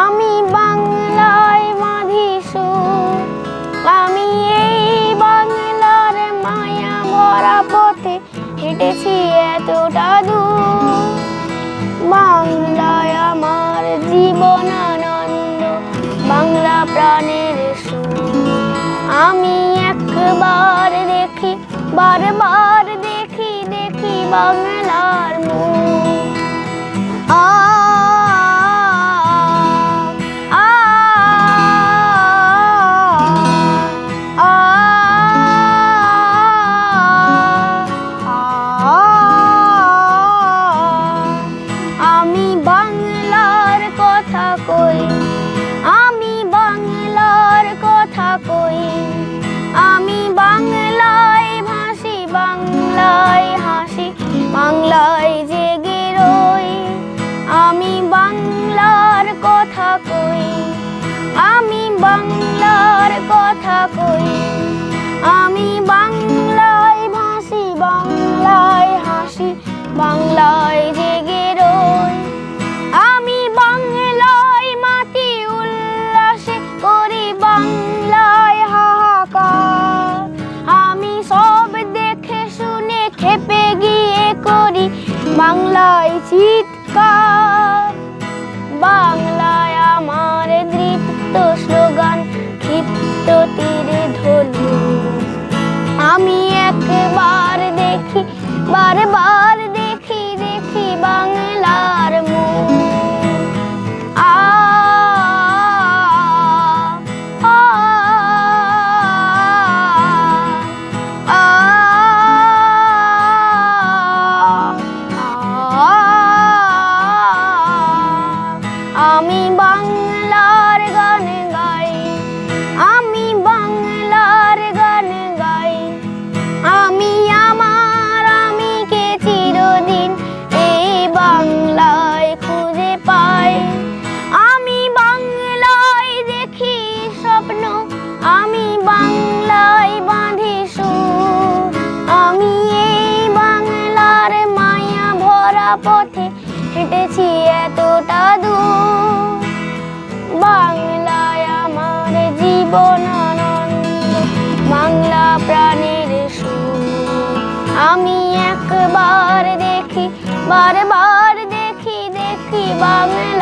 আমি বাংলায় বাঁধি সুর। আমি এই বাংলার মায়া ভরা পথে হেঁটেছি এতটা দূর। বাংলায় আমার জীবন আনন্দ, বাংলা প্রাণের আমি একবার দেখি, বারবার দেখি দেখি বাংলার মুখ কই? আমি বাংলার কথা কই? হেঁটেছি এতটা দূর। বাংলায় আমার জীবন আনন্দ, বাংলা প্রাণের সুর। আমি একবার দেখি, বারবার দেখি দেখি বাংলা